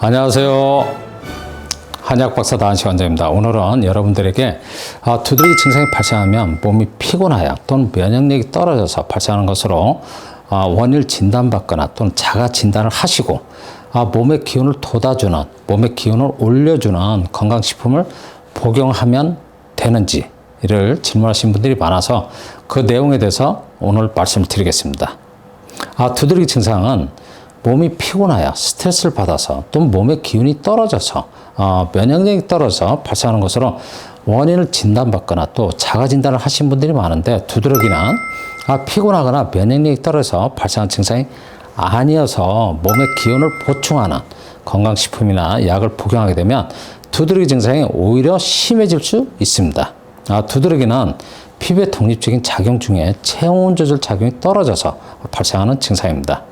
안녕하세요. 한약 박사 다한시 원장입니다. 오늘은 여러분들에게 아, 두드러기 증상이 발생하면 몸이 피곤하여 또는 면역력이 떨어져서 발생하는 것으로 아, 원인을 진단받거나 또는 자가 진단을 하시고 아, 몸의 기운을 돋아주는 몸의 기운을 올려주는 건강식품을 복용하면 되는지를 질문하신 분들이 많아서 그 내용에 대해서 오늘 말씀을 드리겠습니다. 아, 두드러기 증상은 몸이 피곤하여 스트레스를 받아서 또 몸의 기운이 떨어져서 어, 면역력이 떨어져서 발생하는 것으로 원인을 진단받거나 또 자가 진단을 하신 분들이 많은데 두드러기는 아, 피곤하거나 면역력이 떨어져서 발생한 증상이 아니어서 몸의 기운을 보충하는 건강식품이나 약을 복용하게 되면 두드러기 증상이 오히려 심해질 수 있습니다. 아, 두드러기는 피부의 독립적인 작용 중에 체온 조절 작용이 떨어져서 발생하는 증상입니다.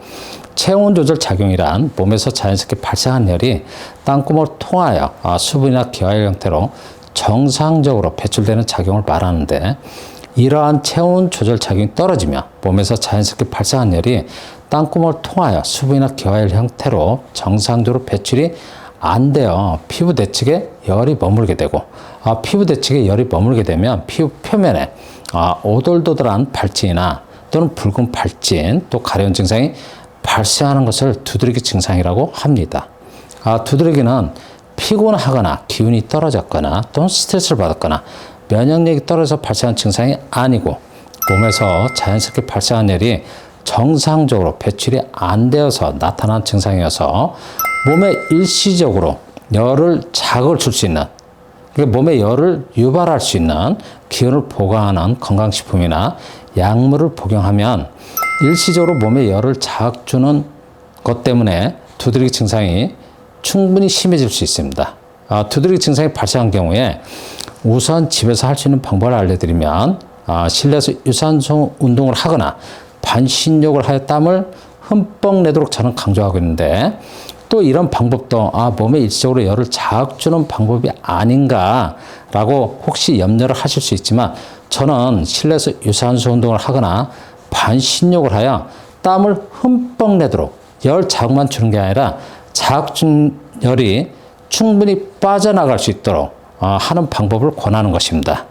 체온 조절 작용이란 몸에서 자연스럽게 발생한 열이 땅구멍을 통하여 아, 수분이나 기화열 형태로 정상적으로 배출되는 작용을 말하는데 이러한 체온 조절 작용이 떨어지며 몸에서 자연스럽게 발생한 열이 땅구멍을 통하여 수분이나 기화열 형태로 정상적으로 배출이 안 되어 피부 대측에 열이 머물게 되고 아, 피부 대측에 열이 머물게 되면 피부 표면에 아, 오돌도돌한 발진이나 또는 붉은 발진 또 가려운 증상이 발생하는 것을 두드러기 증상이라고 합니다. 아, 두드러기는 피곤하거나 기운이 떨어졌거나 또는 스트레스를 받았거나 면역력이 떨어져서 발생한 증상이 아니고 몸에서 자연스럽게 발생한 열이 정상적으로 배출이 안 되어서 나타난 증상이어서 몸에 일시적으로 열을 자극을 줄 수 있는 그러니까 몸에 열을 유발할 수 있는 기운을 보강하는 건강식품이나 약물을 복용하면 일시적으로 몸에 열을 자극 주는 것 때문에 두드러기 증상이 충분히 심해질 수 있습니다. 아, 두드러기 증상이 발생한 경우에 우선 집에서 할 수 있는 방법을 알려드리면 아, 실내에서 유산소 운동을 하거나 반신욕을 하여 땀을 흠뻑 내도록 저는 강조하고 있는데 또 이런 방법도 아, 몸에 일시적으로 열을 자극 주는 방법이 아닌가라고 혹시 염려를 하실 수 있지만 저는 실내에서 유산소 운동을 하거나 반신욕을 하여 땀을 흠뻑 내도록 열 자극만 주는 게 아니라 자극 준 열이 충분히 빠져나갈 수 있도록 어, 하는 방법을 권하는 것입니다.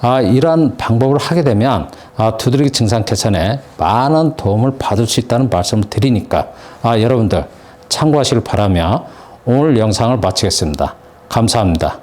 아, 이러한 방법을 하게 되면 아, 두드러기 증상 개선에 많은 도움을 받을 수 있다는 말씀을 드리니까 아, 여러분들 참고하시길 바라며 오늘 영상을 마치겠습니다. 감사합니다.